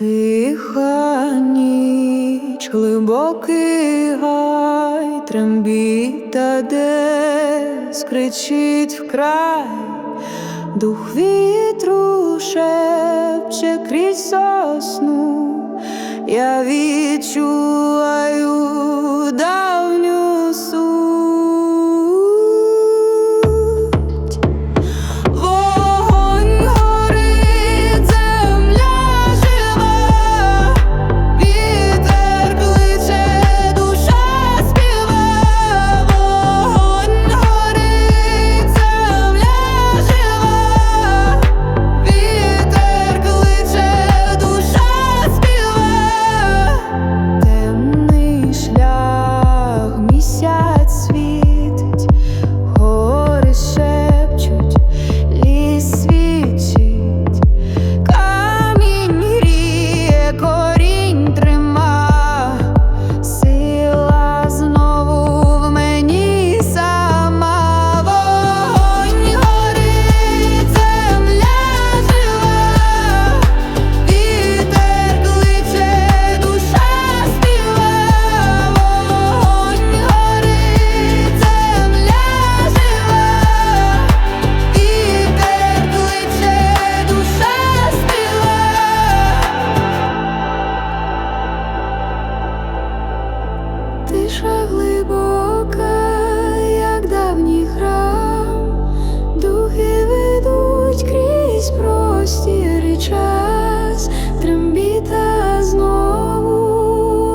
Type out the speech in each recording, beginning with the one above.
Тиха ніч, глибокий гай, трембіта десь кричить вкрай, дух вітру шепче крізь сосну, я відчуваю простір і час, трембіта знову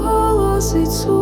голосить.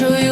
Я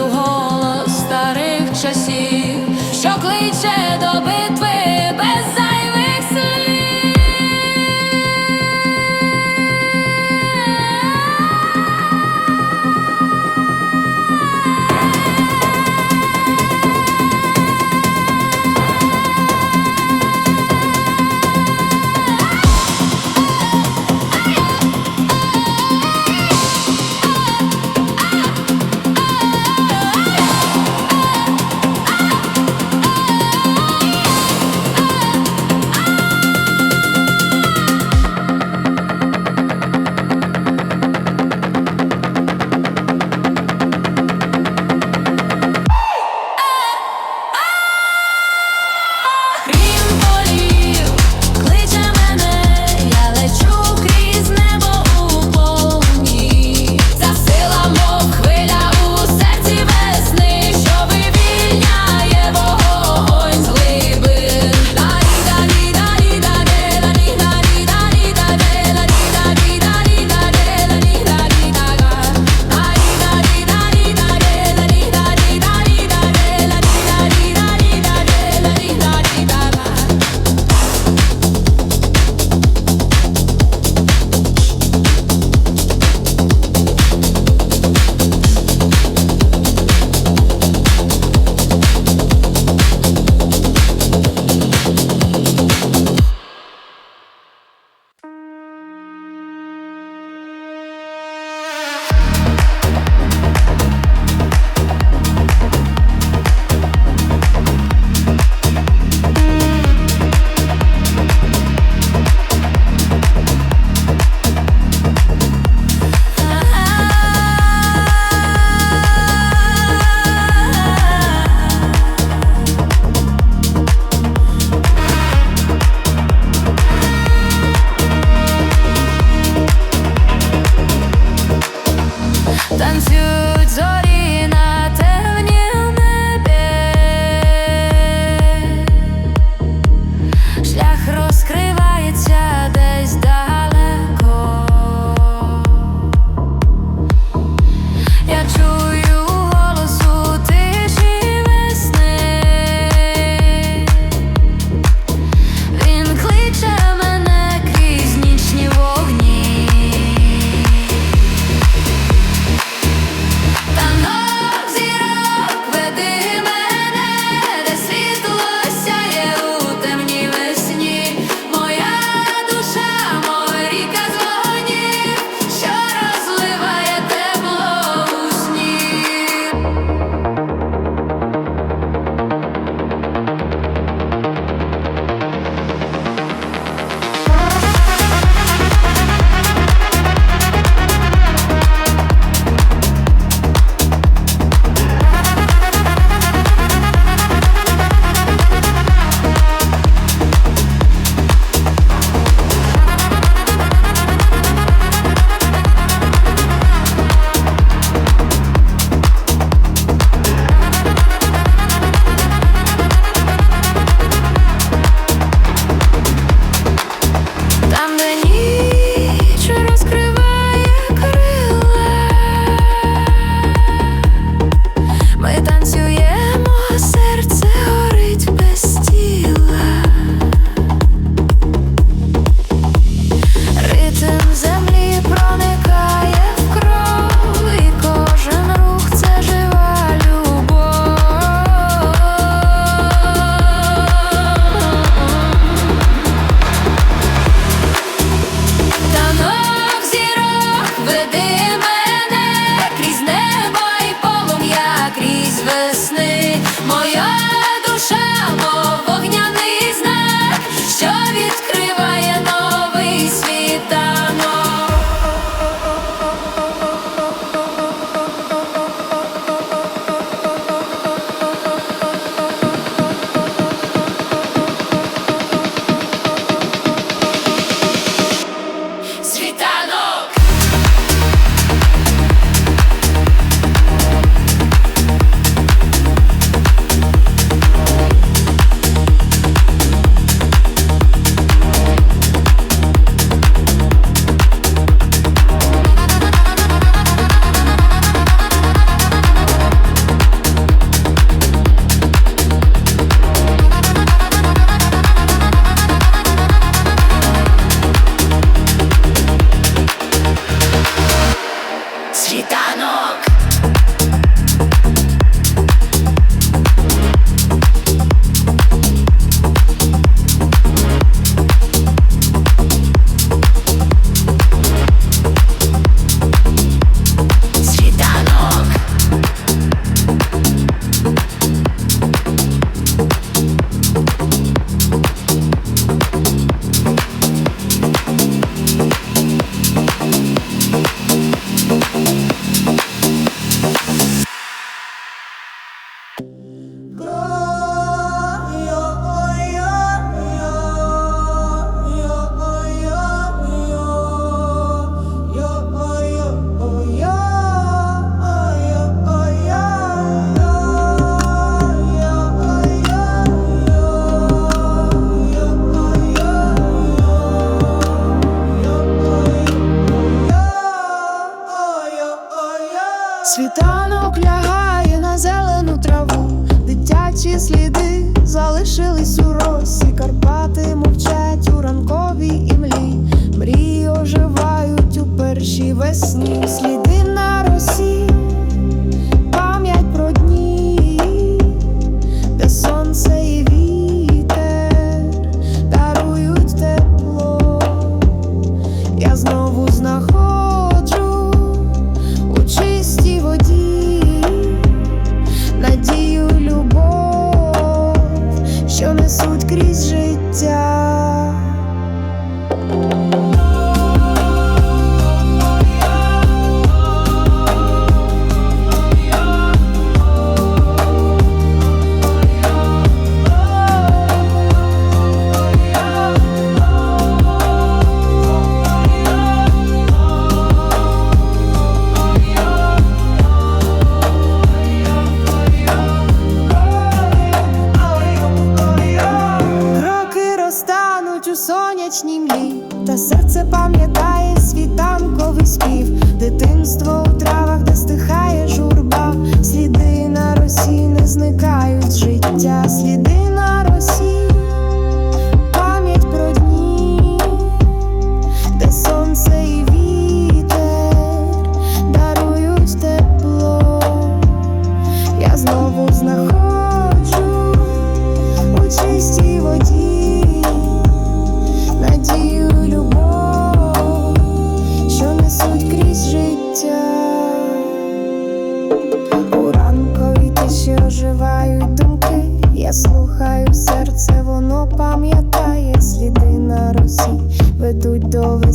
Сонячні млі, та серце пам'ятає світанковий спів, дитинство у травах, де стихає журба, сліди на росі не зникають життя, сліди.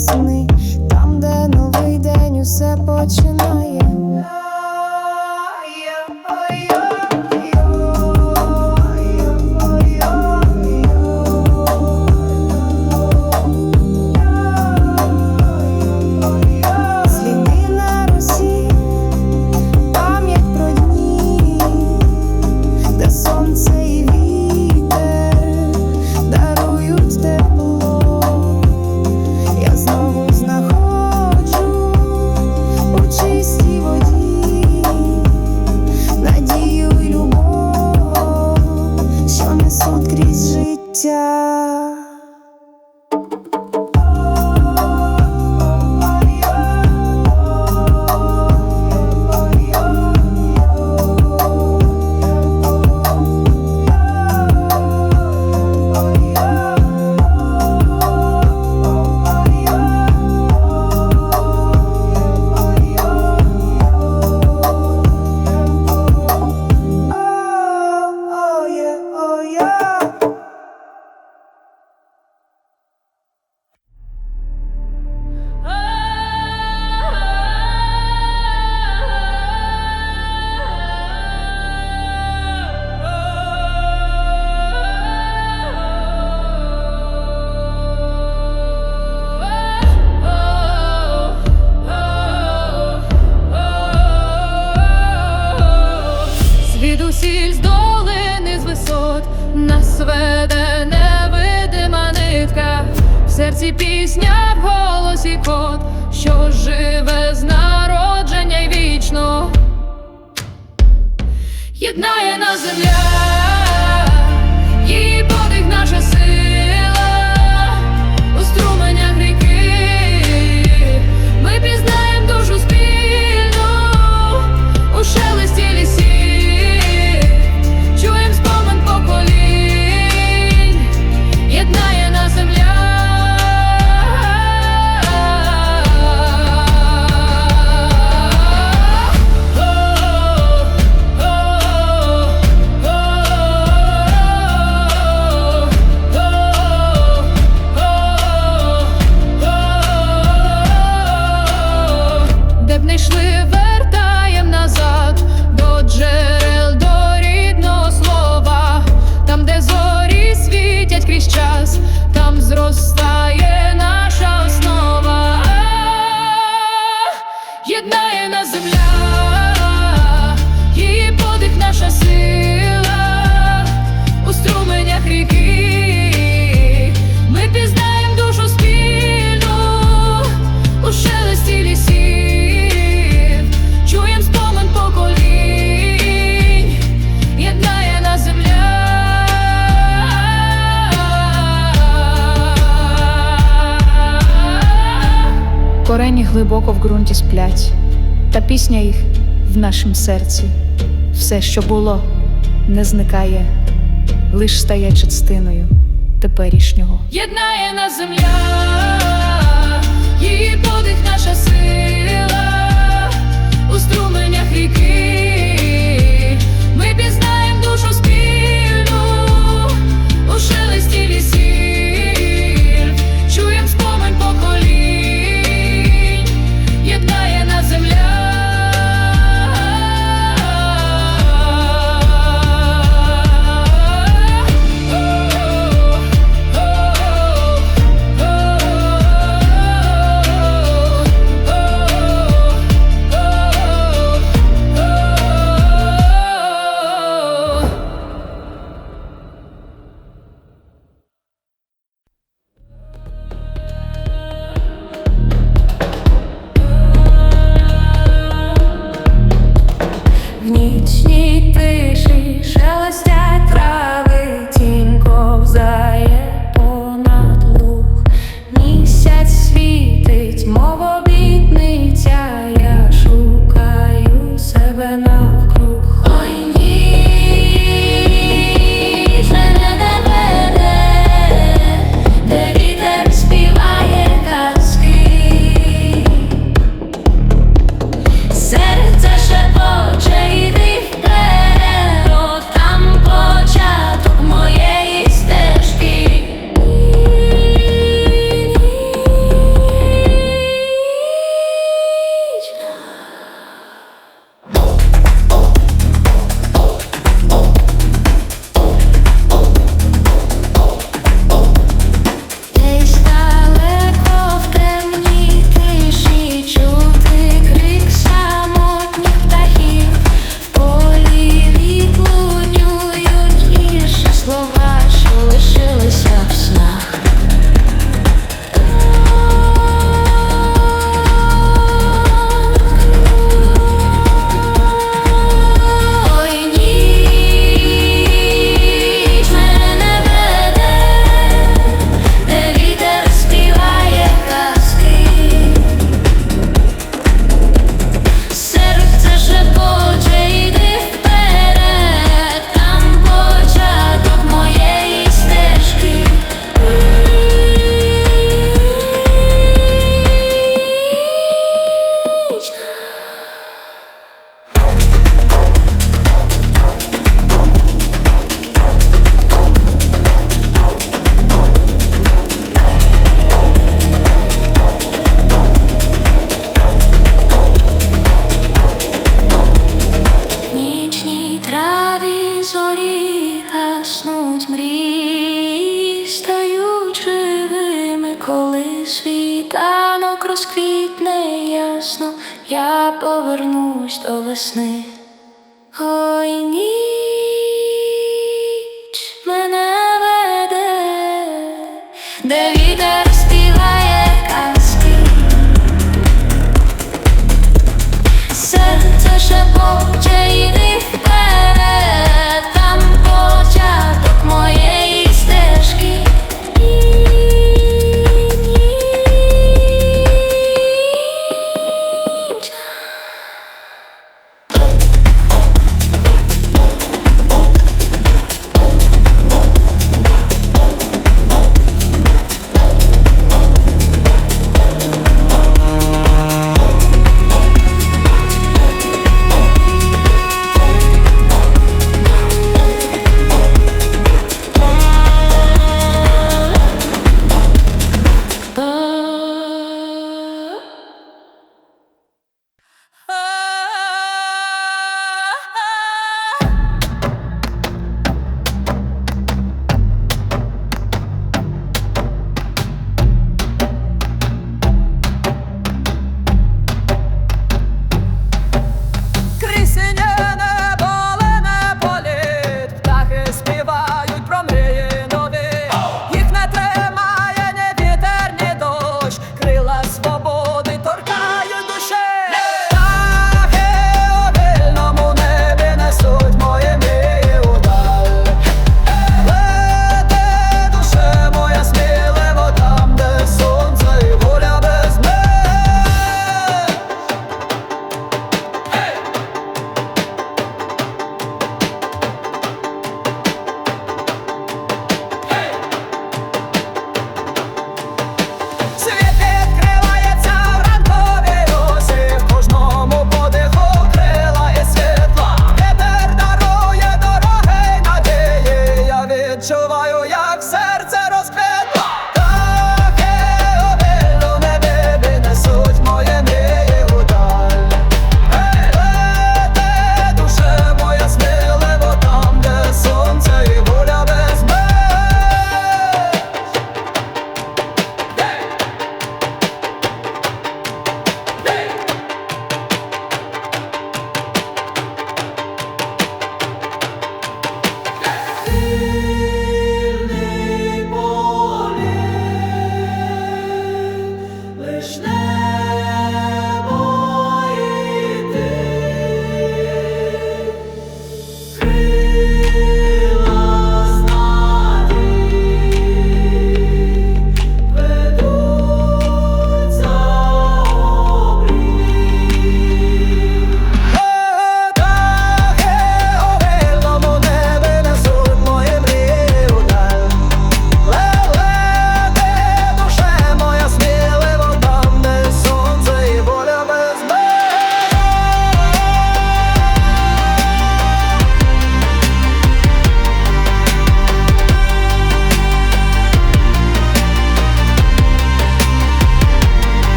сни, там, де новий день усе починає. я в голосі кот, що живе з народження й вічно, єднає на земля. глибоко в ґрунті сплять, та пісня їх в нашім серці, все, що було, не зникає, лиш стає частиною теперішнього. Єднає нас земля, її подих наша сила.